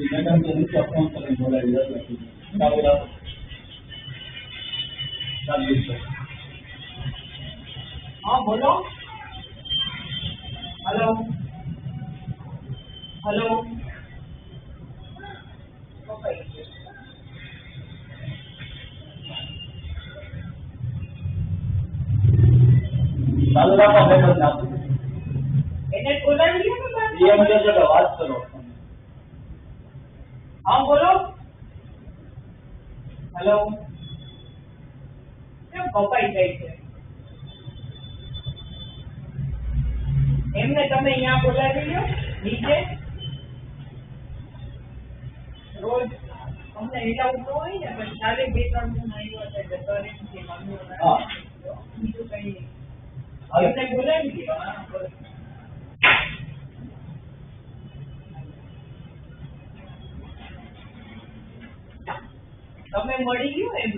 Madam તો કરીને બોલાવી રહ્યા છે ચાલુ હા બોલો હલો એને બોલાવી લ્યો ને વાત કરો. હા બોલો. હેલો કેમ કપાઈ જાય છે? એમને તમે અહીંયા બોલાવી લ્યો નીચે. રોજ અમને એલાઉડ ન હોય ને પણ ચાલે બે ત્રણ જણ આવ્યા છે જતો રહે છે. બીજું કઈ. એમને બોલાવી લ્યો તમે મળી ગયો એમ?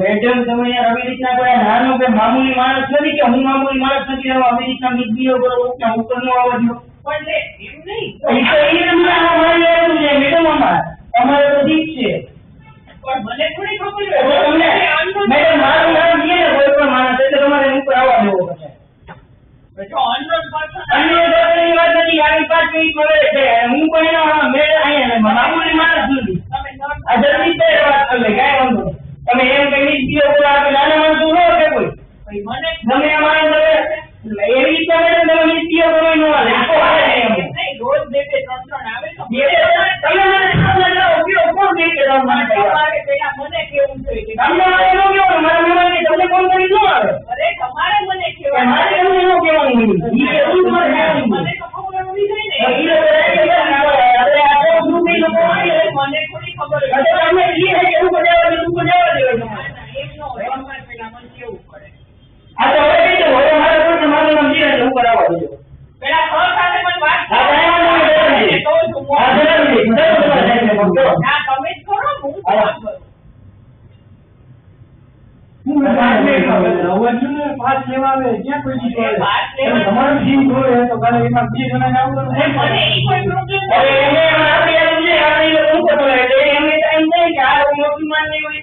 મેડમ તમે યાર આવી રીતના કોઈ નાનો કે મામૂલી માણસ નથી કે હું મામૂલી માણસ નથી? આવી રીતના મિસબિહેવ કરો કે હું તો ન દઉં. પણ એમ નહીં એ તો એ રીતના અમારે લેવાનું છે મેડમ અમારે અમારે તો ઠીક છે પણ મને થોડી ખબર એટલે તમને મેડમ મારું નામ છે ને કોઈ પણ માણસ એટલે તમારે એની ઉપર આવવા દેવો પડશે તો અનનોન પર્સન અન્ય દર્દની વાત નથી આવી પાંચ મિનિટ મળે છે હું કોઈ એનો મેળ અહીંયા મામૂલી માણસ નથી તમે નોટ આ જલ્દી તે વાત કરી લે કાંઈ વાંધો નહીં. તમે એમ કઈ મિસબિહેવ કરો આપણે નાના માણસો ન કે કોઈ ભાઈ મને તમે અમારે તમે એવી રીતે અમે તમે મિસ્ટીઓ કરો ન હાલે આખો હાલે નહીં અમે. એમ નહીં, રોજ બે બે ત્રણ ત્રણ આવે તો એ તો તમે મને સામે લાવો, ઉપયોગ કોણ દે કે તમારે માટે વાત? તમારે પેલા મને કેવું જોઈએ કે તમને મારે ન કહેવાનું, મારા મહેમાનને તમને ફોન કરી ન આવે. અરે તમારે મને કે કહેવાનું. મારે તમને ન કહેવાનું હોય. ઈ એવું તમારે કહેવાનું હોય. મને તો ખબર હોવી જોઈએ તો ને ઈ લોકો એમ કહે છે ને, આપણે આ તો ગ્રુપ ઈ લોકો આવી જાય. મને થોડી ખબર એટલે હોય. તમે ઈ હે કે ઉપર જવા દે, ઉપર જવા દે હોય તમારે. ના, ના, એમ ન હોય. તમારે પેલા મને કેવું પડે આ તો હવે કઈ દો, હવે મારે કોઈ ને મારું નામ ધીરજ, ઉપર આવવા દેજો. પેલા સર સાથે પણ વાત હા, કાંઈ વાંધો નહીં, એને કહું છું, હા, જરા મિનિટ, જરા તમારે સાહેબને ફોન કરો. ના તમે જ કરો હું શું હા. કામ કરું પાંચ મિનિટમાં હવે પાંચ લેવા આવે ક્યાં કોઈ દી એ પાસ લેવા- તમે તમારું જીવ જોડે તો કાલે એમાં બે જણા ને આવું એ મને ઈ કોઈ પ્રોબ્લેમ અરે એને આપણે એમ છે, આપણે શું કરવું? એટલે એમને ટાઈમ નહીં કે આ મોટી માન નહીં હોય.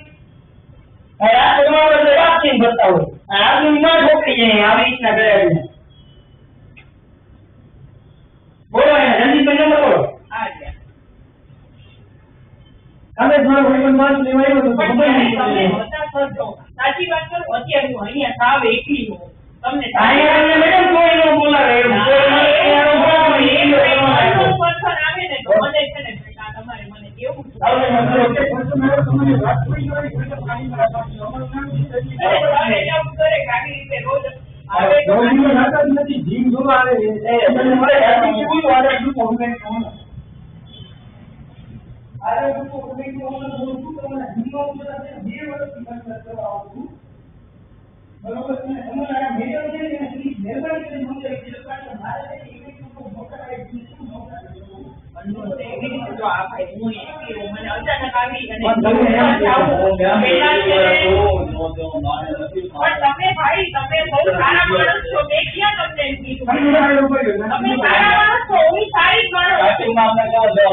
હવે આ તમારા બધા વાતચીત ભરતા હોય. આ આદમી માં ઠોકરી જાય, આવી રીતના કરે બોલો એને, રણજીતભાઈ નંબર બોલો. તમે લ્યા. કાલે જ મારો ભાઈબંધ પાંચ લેવા આવ્યો તો ખબર પણ નહીં સાચી વાત કરું અત્યારે હું અહીંયા સાવ એકલી હું તમને અહીંયા મેડમ કોઈ નો બોલાવે એવું. કોઈ મને એનો બોલાવે એ લોકો ન અનનોન બોલાવે. પર્સન આવે ને તો મને છે ને આ તમારે મને કેવું છે આવડે હવે નથી. ઓકે, પણ તમે વાત કરી હોય, એટલે પાણી માં અમારું કામ છે તમે એવું કરે કે રીતે રોજ આવે તો ગૌરીમાં નાતા જ નથી, જીવ જોવા આવે એ મને મળે આથી કેવું આને શું મેં કહું. આને શું કહું, મેં કહું, બોલું છું, તમારા જીવમાં હું બધા છે ને બે વર્ષથી મહેનત કરવા આવું છું. બરોબર છે અમારા મેડમ છે ને, એની મહેરબાની કરીને મને એક દિવસ મારે છે ને, એ કંઈક લોકો મોટા એ શું મોટા કરવું. અનનોન એવી રીતે જો આ ભાઈ હું એકલી મને અચાનક આવી અને પણ તમે તમે ભાઈ તમે બહુ સારા માણસ છો મેં ક્યાં તમને કીધું તમે. તમે સારા માણસ છો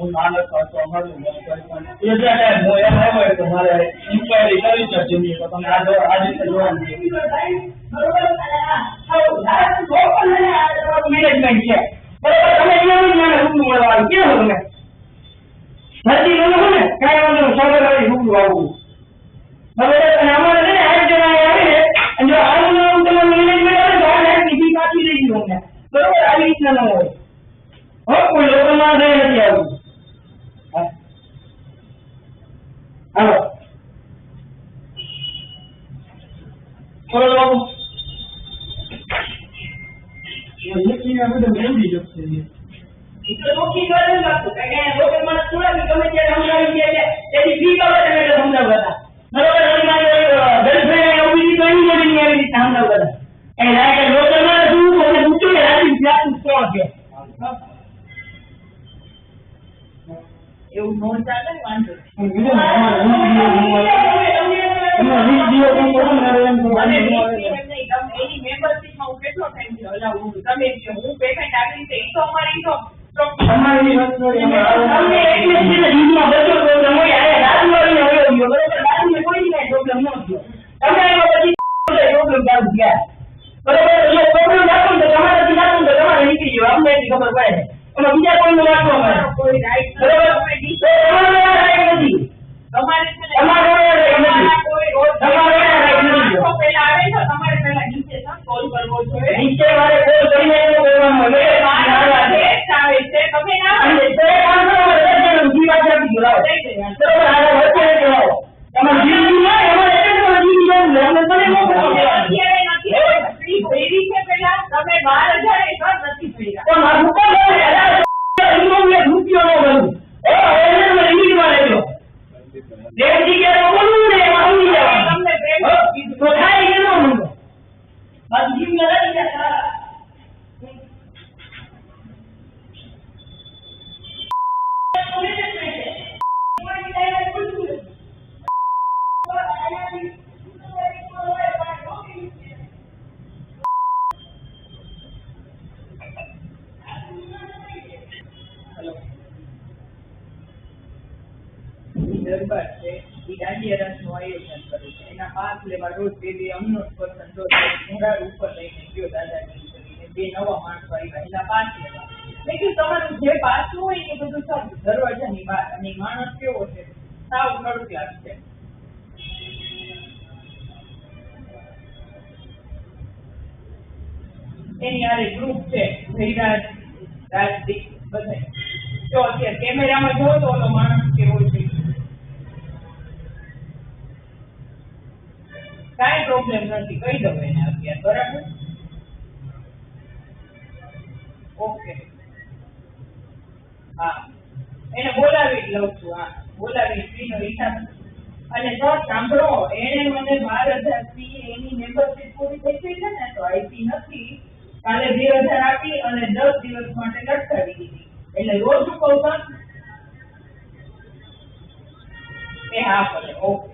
ઈ જોવાય છે ઈ વાત. આ તમારું વર્ગ છે હું નાનક હતો અમારું વર્ગ છે પણ એ જે ટાઈમ હું એમ આવ્યો કે મારે ઇન્ક્વાયરી કરવી છે જમીન તો તમે આ જો આ રીતે જોવાનું છે. મેનેજમેન્ટ છે બરાબર તમે કેવું મને રૂબરૂ મળવા આવ્યું કેવું તમે નથી બોલો ને કાંઈ વાંધો નહીં સવારે આવી રૂબરૂ આવવું બરાબર અને અમારે છે ને આઠ જણા આવે ને અને જો આવું ને આવું તમારું મેનેજમેન્ટ આવે તો આ લાઈન બીજી પાછી લઈ ગયું અમને બરાબર આવી રીતના ન હોય હો કોઈ લોકો માં નથી આવું તમે ત્યારે સમજાવી દે છે તેથી બી બાબત અમે સમજાવતા. બરોબર હવે મારી ગર્લફ્રેન્ડ એવું બીજી તો એની જોડી એવી રીતે સમજાવતા એ રાઈટ લોકો મારે શું કોને પૂછ્યું કે રાજી જાતું કોણ છે એવું હું તમે હું પેમેન્ટ આવી રીતે તો અમારી તો right દરબાર છે એ દાંડિયા રાસનું આયોજન કરે છે. એના પાંચ લેવા રોજ બે બે અમનો સ્પર્શન રોજ ઘોડાડ ઉપર લઈને ગયો દાદાજી કરીને બે નવા માણસો આવ્યા, એના પાંચ લેવા. મેં તમારું જે પાછું હોય એ બધું સબ દરવાજાની બહાર. અને માણસ કેવો છે? સાવ નડુતિયાર છે. એની આરે ગ્રુપ છે ભૈરાજ રાજદીપ બધા જો અત્યારે કેમેરામાં જોવો તો ઓલો માણસ કેવો છે? કાંઈ પ્રોબ્લેમ નથી, કહી દઉં એને અત્યારે, બરાબર? ઓકે. હા. એને બોલાવી લઉં છું, હા. બોલાવી ફીનો હિસાબ. અને તો સાંભળો, એને મને બાર હજાર ફી એની મેમ્બરશીપ પૂરી થઈ ગઈ છે ને, તો આઈપી નથી. કાલે બે હજાર આપી અને દસ દિવસ માટે લટકાવી દીધી. એટલે રોજ કહું એ હા ભલે ઓકે.